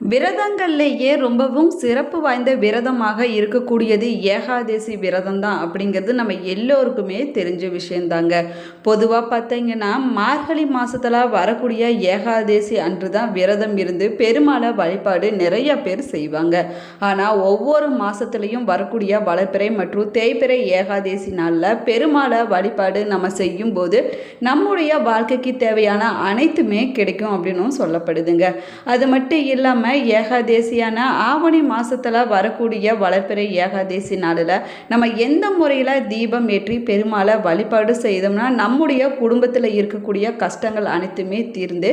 விரதங்கள்லேயே ரொம்பவும் சிறப்பு வாய்ந்த விரதமாக இருக்கக்கூடியது ஏகாதேசி விரதம் தான் அப்படிங்கிறது நம்ம எல்லோருக்குமே தெரிஞ்ச விஷயந்தாங்க. பொதுவாக பார்த்தீங்கன்னா மார்கழி மாதத்தில் வரக்கூடிய ஏகாதேசி அன்று தான் விரதம் இருந்து பெருமாளை வழிபாடு நிறைய பேர் செய்வாங்க. ஆனால் ஒவ்வொரு மாதத்துலேயும் வரக்கூடிய வளர்ப்பிறை மற்றும் தேய்பிறை ஏகாதேசி நாளில் பெருமாளை வழிபாடு நம்ம செய்யும்போது நம்முடைய வாழ்க்கைக்கு தேவையான அனைத்துமே கிடைக்கும் அப்படின்னும் சொல்லப்படுதுங்க. அது மட்டும் இல்லாமல் ஏகாதேசியான ஆவணி மாதத்தில் வரக்கூடிய வளர்ப்பிறை ஏகாதேசி நாளில் நம்ம எந்த முறையில் தீபம் ஏற்றி பெருமாளை வழிபாடு செய்தோம்னா நம்முடைய குடும்பத்தில் இருக்கக்கூடிய கஷ்டங்கள் அனைத்துமே தீர்ந்து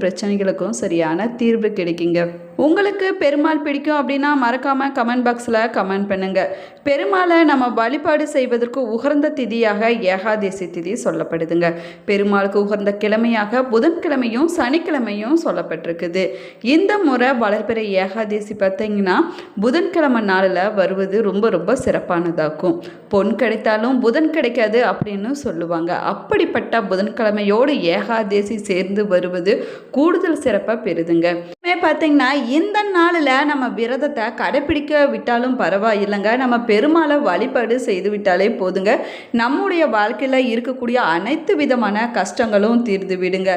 பிரச்சனைகளுக்கும் சரியான தீர்வு கிடைக்குங்க. உங்களுக்கு பெருமாள் பிடிக்கும் அப்படின்னா மறக்காமல் கமெண்ட் பாக்ஸில் கமெண்ட் பண்ணுங்கள் பெருமாளை நம்ம வழிபாடு செய்வதற்கு உகர்ந்த திதியாக ஏகாதேசி திதி சொல்லப்படுதுங்க. பெருமாளுக்கு உகர்ந்த கிழமையாக புதன்கிழமையும் சனிக்கிழமையும் சொல்லப்பட்டிருக்குது. இந்த முறை வளர்ப்பிற ஏகாதேசி பார்த்தீங்கன்னா புதன்கிழமை நாளில் வருவது ரொம்ப ரொம்ப சிறப்பானதாக்கும். பொன் கிடைத்தாலும் புதன் கிடைக்காது அப்படின்னு சொல்லுவாங்க. அப்படிப்பட்ட புதன்கிழமையோடு ஏகாதேசி சேர்ந்து வருவது கூடுதல் சிறப்பாக பெறுதுங்க. பார்த்தீங்கன்னா இந்த நாளில் நம்ம விரதத்தை கடைப்பிடிக்க விட்டாலும் பரவாயில்லைங்க. நம்ம பெருமாளை வழிபாடு செய்து விட்டாலே போதுங்க. நம்முடைய வாழ்க்கையில் இருக்கக்கூடிய அனைத்து விதமான கஷ்டங்களும் தீர்ந்து விடுங்க.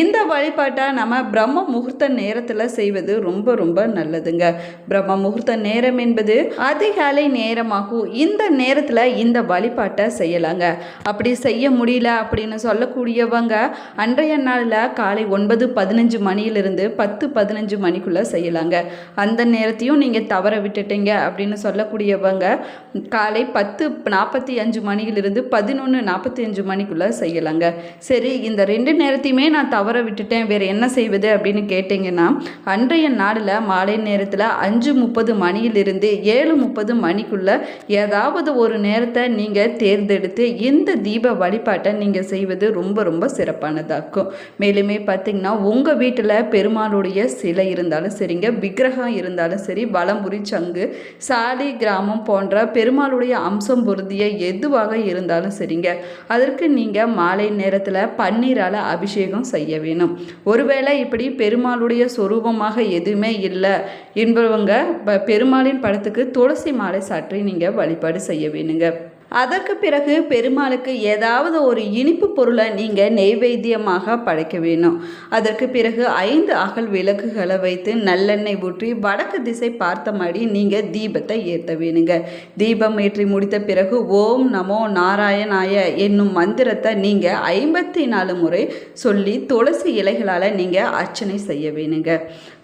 இந்த வழிபாட்டை நம்ம பிரம்ம முகூர்த்த நேரத்தில் செய்வது ரொம்ப ரொம்ப நல்லதுங்க. பிரம்ம முகூர்த்த நேரம் என்பது அதிகாலை நேரமாகும் இந்த நேரத்தில் இந்த வழிபாட்டை செய்யலாங்க. அப்படி செய்ய முடியல அப்படின்னு சொல்லக்கூடியவங்க அன்றைய நாளில் காலை ஒன்பது பதினஞ்சு மணியிலிருந்து பத்து பதினஞ்சு பதினஞ்சு மணிக்குள்ளே செய்யலாங்க. அந்த நேரத்தையும் நீங்கள் தவற விட்டுட்டீங்க அப்படின்னு சொல்லக்கூடியவங்க காலை பத்து நாற்பத்தி அஞ்சு மணியிலிருந்து பதினொன்று நாற்பத்தி அஞ்சு மணிக்குள்ளே செய்யலாங்க. சரி இந்த ரெண்டு நேரத்தையுமே நான் தவற விட்டுட்டேன். வேறு என்ன செய்வது அப்படின்னு கேட்டிங்கன்னா அன்றைய நாளில் மாலை நேரத்தில் அஞ்சு முப்பது மணியிலிருந்து ஏழு முப்பது மணிக்குள்ளே ஏதாவது ஒரு நேரத்தை நீங்கள் தேர்ந்தெடுத்து இந்த தீப வழிபாட்டை நீங்கள் செய்வது ரொம்ப ரொம்ப சிறப்பானதாக்கும். மேலுமே பார்த்தீங்கன்னா உங்கள் வீட்டில் பெருமாளுடைய சிலை இருந்தாலும் சரிங்க விக்கிரகம் இருந்தாலும் சரி வலம்புரி சங்கு சாலி கிராமம் போன்ற பெருமாளுடைய அம்சம் பொருந்திய எதுவாக இருந்தாலும் சரிங்க. அதற்கு நீங்கள் மாலை நேரத்தில் பன்னீரால் அபிஷேகம் செய்ய வேணும். ஒருவேளை இப்படி பெருமாளுடைய சொரூபமாக எதுவுமே இல்லை என்பவங்க ப- பெருமாளின் படத்துக்கு துளசி மாலை சாற்றி நீங்கள் வழிபாடு செய்ய வேணுங்க. அதற்கு பிறகு பெருமாளுக்கு ஏதாவது ஒரு இனிப்பு பொருளை நீங்கள் நெய்வேத்தியமாக படைக்க வேணும் அதற்கு பிறகு ஐந்து அகல் விளக்குகளை வைத்து நல்லெண்ணெய் ஊற்றி வடக்கு திசை பார்த்தபடி நீங்கள் தீபத்தை ஏற்ற வேணுங்க. தீபம் ஏற்றி முடித்த பிறகு ஓம் நமோ நாராயணாய என்னும் மந்திரத்தை நீங்கள் ஐம்பத்தி நாலு முறை சொல்லி துளசி இலைகளால் நீங்கள் அர்ச்சனை செய்ய வேணுங்க.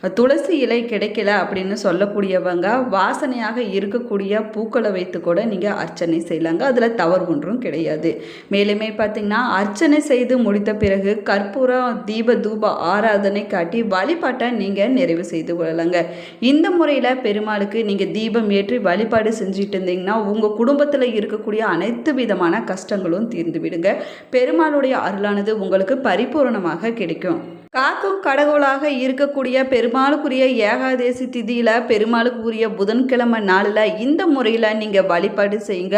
துளசி இலை கிடைக்கல அப்படின்னு சொல்லக்கூடியவங்க வாசனையாக இருக்கக்கூடிய பூக்களை வைத்து கூட நீங்கள் அர்ச்சனை செய்யலாங்க. அதில் தவறு ஒன்றும் கிடையாது. மேலுமே பார்த்தீங்கன்னா அர்ச்சனை செய்து முடித்த பிறகு கற்பூரம் தீப தூப ஆராதனை காட்டி வழிபாட்டை நீங்கள் நிறைவு செய்து கொள்ளலாங்க. இந்த முறையில் பெருமாளுக்கு நீங்கள் தீபம் ஏற்றி வழிபாடு செஞ்சுட்டு இருந்தீங்கன்னா உங்கள் குடும்பத்தில் இருக்கக்கூடிய அனைத்து விதமான கஷ்டங்களும் தீர்ந்து விடுங்க. பெருமாளுடைய அருளானது உங்களுக்கு பரிபூரணமாக கிடைக்கும். காக்கும் கடவுளாக இருக்கக்கூடிய பெருமாளுக்குரிய ஏகாதேசி திதியில் பெருமாளுக்குரிய புதன்கிழமை நாளில் இந்த முறையில் நீங்கள் வழிபாடு செய்யுங்க.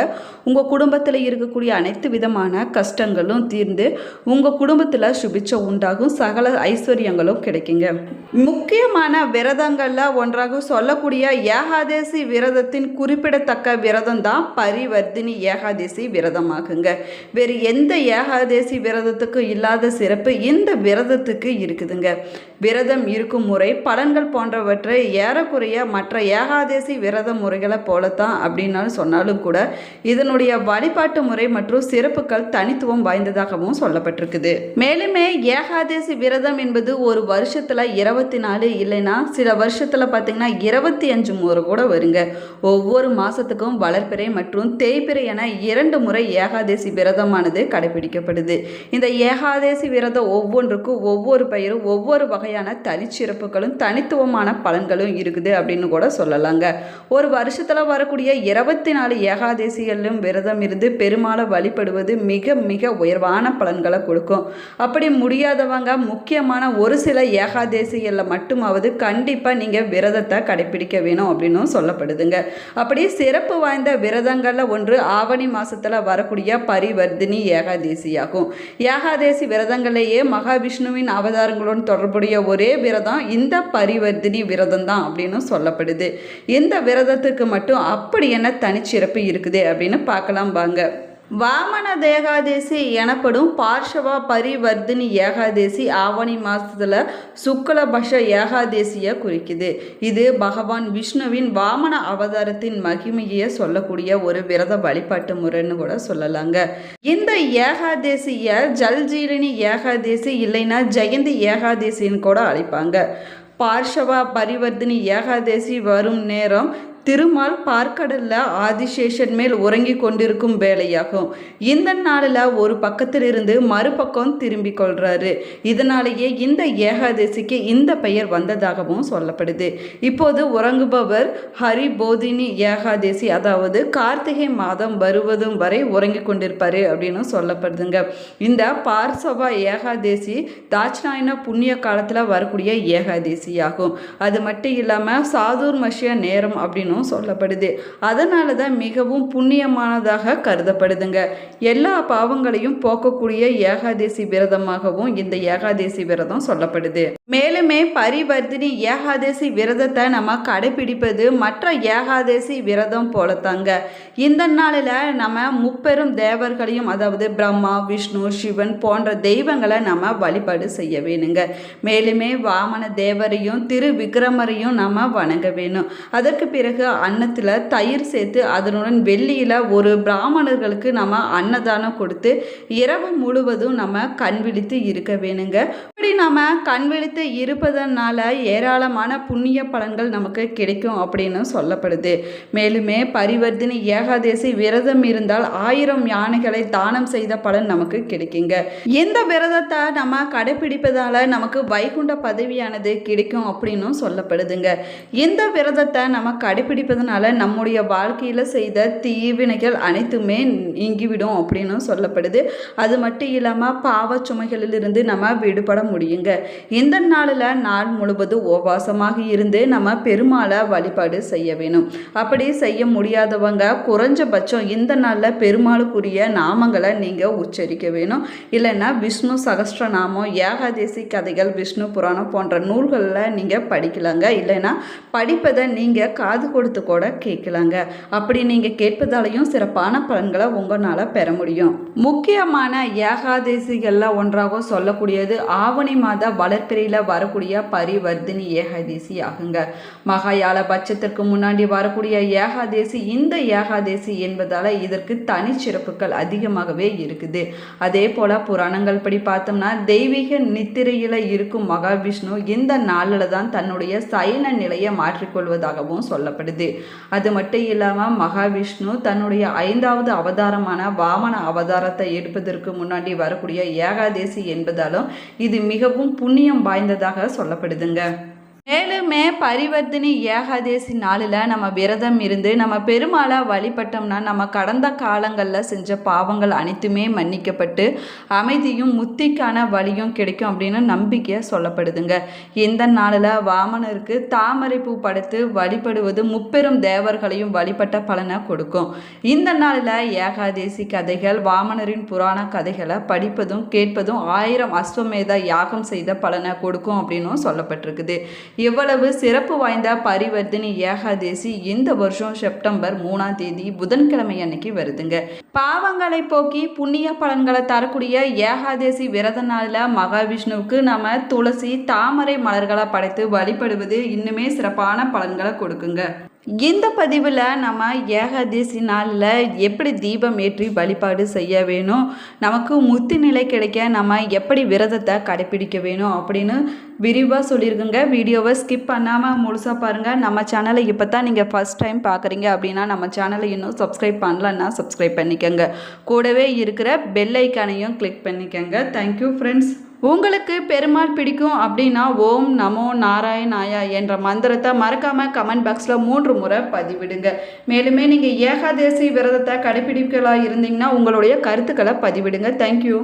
உங்கள் குடும்பத்தில் இருக்கக்கூடிய அனைத்து விதமான கஷ்டங்களும் தீர்ந்து உங்கள் குடும்பத்தில் சுபிச்சம் உண்டாகும். சகல ஐஸ்வர்யங்களும் கிடைக்குங்க. முக்கியமான விரதங்களில் ஒன்றாக சொல்லக்கூடிய ஏகாதேசி விரதத்தின் குறிப்பிடத்தக்க விரதம் தான் பரிவர்த்தினி ஏகாதேசி விரதமாகுங்க. வேறு எந்த ஏகாதேசி விரதத்துக்கும் இல்லாத சிறப்பு இந்த விரதத்துக்கு இருக்குதுங்க. விரதம் இருக்கும் முறை பலன்கள் போன்றவற்றை ஏறக்குறைய மற்ற ஏகாதேசி விரத முறைகளை போலத்தான் அப்படின்னாலும் சொன்னாலும் கூட இதனுடைய வழிபாட்டு முறை மற்றும் சிறப்புகள் தனித்துவம் வாய்ந்ததாகவும் சொல்லப்பட்டிருக்குது. மேலுமே ஏகாதேசி விரதம் என்பது ஒரு வருஷத்தில் இருபத்தி நாலு இல்லைன்னா சில வருஷத்தில் பார்த்தீங்கன்னா இருபத்தி அஞ்சு முறை கூட வருங்க. ஒவ்வொரு மாதத்துக்கும் வளர்ப்பிறை மற்றும் தேய்பிறை என இரண்டு முறை ஏகாதேசி விரதமானது கடைபிடிக்கப்படுது. இந்த ஏகாதேசி விரதம் ஒவ்வொன்றுக்கும் ஒவ்வொரு பயிரும் ஒவ்வொரு வகையான தனிச்சிறப்புகளும் தனித்துவமான பலன்களும் இருக்குது அப்படின்னு கூட சொல்லலாங்க. ஒரு வருஷத்தில் வரக்கூடிய இருபத்தி நாலு ஏகாதேசிகளிலும் விரதம் இருந்து பெருமாளை வழிபடுவது மிக மிக உயர்வான பலன்களை கொடுக்கும். அப்படி முடியாதவங்க முக்கியமான ஒரு சில ஏகாதேசிகளில் மட்டுமாவது கண்டிப்பாக நீங்கள் விரதத்தை கடைப்பிடிக்க வேணும் அப்படின்னும் சொல்லப்படுதுங்க. அப்படி சிறப்பு வாய்ந்த விரதங்களில் ஒன்று ஆவணி மாதத்தில் வரக்கூடிய பரிவர்த்தினி ஏகாதேசியாகும். ஏகாதேசி விரதங்களையே மகாவிஷ்ணுவின் அவதாரங்களுடன் தொடர்புடைய ஒரே விரதம் இந்த பரிவர்த்தினி விரதம் தான் அப்படின்னு சொல்லப்படுது. இந்த விரதத்துக்கு மட்டும் அப்படி என்ன தனிச்சிறப்பு இருக்குது அப்படின்னு பார்க்கலாம் வாங்க. வாமன தேகாதேசி எனப்படும் பார்ஷவா பரிவர்த்தினி ஏகாதேசி ஆவணி மாதத்தில் சுக்லபஷ ஏகாதேசியை குறிக்குது. இது பகவான் விஷ்ணுவின் வாமன அவதாரத்தின் மகிமையை சொல்லக்கூடிய ஒரு விரத வழிபாட்டு முறைன்னு கூட சொல்லலாங்க. இந்த ஏகாதேசியை ஜல்ஜீரணி ஏகாதேசி இல்லைன்னா ஜெயந்தி ஏகாதேசின்னு கூட அழைப்பாங்க. பார்ஷவா பரிவர்த்தினி ஏகாதேசி வரும் நேரம் திருமால் பார்க்கடல்ல ஆதிசேஷன் மேல் உறங்கி கொண்டிருக்கும் வேலையாகும். இந்த நாளில் ஒரு பக்கத்திலிருந்து மறுபக்கம் திரும்பி கொள்றாரு. இதனாலேயே இந்த ஏகாதசிக்கு இந்த பெயர் வந்ததாகவும் சொல்லப்படுது. இப்போது உறங்குபவர் ஹரி போதினி ஏகாதசி அதாவது கார்த்திகை மாதம் வருவதும் வரை உறங்கி கொண்டிருப்பார் அப்படின்னு சொல்லப்படுதுங்க. இந்த பார்சவா ஏகாதேசி தாட்சிணாயன புண்ணிய காலத்தில் வரக்கூடிய ஏகாதேசி ஆகும் அது மட்டும் இல்லாமல் சாதுர் மஷிய நேரம் அப்படின்னு அப்படின்னும் சொல்லப்படுது. அதனால தான் மிகவும் புண்ணியமானதாக கருதப்படுதுங்க. எல்லா பாவங்களையும் போக்கக்கூடிய ஏகாதேசி விரதமாகவும் இந்த ஏகாதேசி விரதம் சொல்லப்படுது. மேலுமே பரிவர்த்தினி ஏகாதேசி விரதத்தை நம்ம கடைபிடிப்பது மற்ற ஏகாதேசி விரதம் போலத்தாங்க. இந்த நாளில் நம்ம முப்பெரும் தேவர்களையும் அதாவது பிரம்மா விஷ்ணு சிவன் போன்ற தெய்வங்களை நம்ம வழிபாடு செய்ய வேணுங்க. மேலுமே வாமன தேவரையும் திரு விக்ரமரையும் நம்ம வணங்க வேணும். அதற்கு பிறகு அன்னத்தில் தயிர் சேர்த்து அதனுடன் வெள்ளியில் ஒரு பிராமணர்களுக்கு நம்ம அன்னதானம் கொடுத்து இரவு முழுவதும் நம்ம கண் விழித்து இருக்க வேணுங்க. இப்படி நம்ம கண் விழித்து இருப்பதனால ஏராளமான புண்ணிய பலன்கள் நமக்கு கிடைக்கும் அப்படின்னு சொல்லப்படுது. மேலுமே பரிவர்த்தினி ஏகாதேசி விரதம் இருந்தால் ஆயிரம் யானைகளை தானம் செய்த பலன் நமக்கு கிடைக்குங்க. இந்த விரதத்தை நம்ம கடைபிடிப்பதால் நமக்கு வைகுண்ட பதவியானது கிடைக்கும் அப்படின்னும் சொல்லப்படுதுங்க. இந்த விரதத்தை நம்ம கடை கடைபிடிப்பதனால நம்முடைய வாழ்க்கையில் செய்த தீவினைகள் அனைத்துமே நீங்கிவிடும் அப்படின்னு சொல்லப்படுது. அது மட்டும் இல்லாமல் பாவ சுமைகளிலிருந்து நம்ம விடுபட முடியுங்க. இந்த நாளில் நாள் முழுவதும் உபவாசமாக இருந்து நம்ம பெருமாளை வழிபாடு செய்ய வேணும். அப்படி செய்ய முடியாதவங்க குறைஞ்சபட்சம் இந்த நாளில் பெருமாளுக்குரிய நாமங்களை நீங்கள் உச்சரிக்க வேணும். இல்லைன்னா விஷ்ணு சகஸ்ரநாமம் ஏகாதேசி கதைகள் விஷ்ணு புராணம் போன்ற நூல்களில் நீங்கள் படிக்கலாங்க. இல்லைன்னா படிப்பதை நீங்கள் காது கொடுத்து கூட கேட்கலாங்க. அப்படி நீங்கள் கேட்பதாலையும் சிறப்பான பலன்களை உங்களால் பெற முடியும். முக்கியமான ஏகாதேசிகளில் ஒன்றாக சொல்லக்கூடியது ஆவணி மாத வளர்ப்பிறையில் வரக்கூடிய பரிவர்த்தினி ஏகாதேசி ஆகுங்க. மகாயால பட்சத்திற்கு முன்னாடி வரக்கூடிய ஏகாதேசி இந்த ஏகாதேசி என்பதால் இதற்கு தனிச்சிறப்புகள் அதிகமாகவே இருக்குது. அதே போல் புராணங்கள் படி பார்த்தோம்னா தெய்வீக நித்திரையில் இருக்கும் மகாவிஷ்ணு இந்த நாளில் தான் தன்னுடைய சைன நிலையை மாற்றிக்கொள்வதாகவும் சொல்லப்படுது. அது மட்டும் இல்லாமல் மகாவிஷ்ணு தன்னுடைய ஐந்தாவது அவதாரமான வாமன அவதாரத்தை எடுப்பதற்கு முன்னாடி வரக்கூடிய ஏகாதேசி என்பதாலும் இது மிகவும் புண்ணியம் வாய்ந்ததாக சொல்லப்படுதுங்க. மேலுமே பரிவர்த்தினி ஏகாதேசி நாளில் நம்ம விரதம் இருந்து நம்ம பெருமாளை வழிபட்டோம்னா நம்ம கடந்த காலங்களில் செஞ்ச பாவங்கள் அனைத்துமே மன்னிக்கப்பட்டு அமைதியும் முத்திக்கான வழியும் கிடைக்கும் அப்படின்னு நம்பிக்கையாக சொல்லப்படுதுங்க. இந்த நாளில் வாமனருக்கு தாமரை பூ படைத்து வழிபடுவது முப்பெரும் தேவர்களையும் வழிபட்ட பலனை கொடுக்கும். இந்த நாளில் ஏகாதேசி கதைகள் வாமனரின் புராண கதைகளை படிப்பதும் கேட்பதும் ஆயிரம் அஸ்வமேத யாகம் செய்த பலனை கொடுக்கும் அப்படின்னும் சொல்லப்பட்டிருக்குது. இவ்வளவு சிறப்பு வாய்ந்த பரிவர்த்தினி ஏகாதேசி இந்த வருஷம் செப்டம்பர் மூணாம் தேதி புதன்கிழமை அன்னைக்கு வருதுங்க. பாவங்களை போக்கி புண்ணிய பலன்களை தரக்கூடிய ஏகாதேசி விரத நாளில் மகாவிஷ்ணுவுக்கு நம்ம துளசி தாமரை மலர்களை படைத்து வழிபடுவது இன்னுமே சிறப்பான பலன்களை கொடுக்குங்க. இந்த பதிவில் நம்ம ஏகாதசி நாளில் எப்படி தீபம் ஏற்றி வழிபாடு செய்ய வேணும்? நமக்கு முத்தி நிலை கிடைக்க நம்ம எப்படி விரதத்தை கடைப்பிடிக்க வேணும் அப்படின்னு விரிவாக சொல்லியிருக்குங்க. வீடியோவை ஸ்கிப் பண்ணாமல் முழுசாக பாருங்கள் நம்ம சேனலை இப்போ தான் நீங்கள் ஃபஸ்ட் டைம் பார்க்குறீங்க அப்படின்னா நம்ம சேனலை இன்னும் சப்ஸ்கிரைப் பண்ணலன்னா சப்ஸ்கிரைப் பண்ணிக்கோங்க. கூடவே இருக்கிற பெல் ஐக்கானையும் கிளிக் பண்ணிக்கோங்க. தேங்க்யூ ஃப்ரெண்ட்ஸ் உங்களுக்கு பெருமாள் பிடிக்கும் அப்படின்னா ஓம் நமோ நாராயணாயா என்ற மந்திரத்தை மறக்காமல் கமெண்ட் பாக்ஸில் மூன்று முறை பதிவிடுங்க. மேலுமே நீங்கள் ஏகாதேசி விரதத்தை கடைப்பிடிக்கலாக இருந்தீங்கன்னா உங்களுடைய கருத்துக்களை பதிவிடுங்க. தேங்க்யூ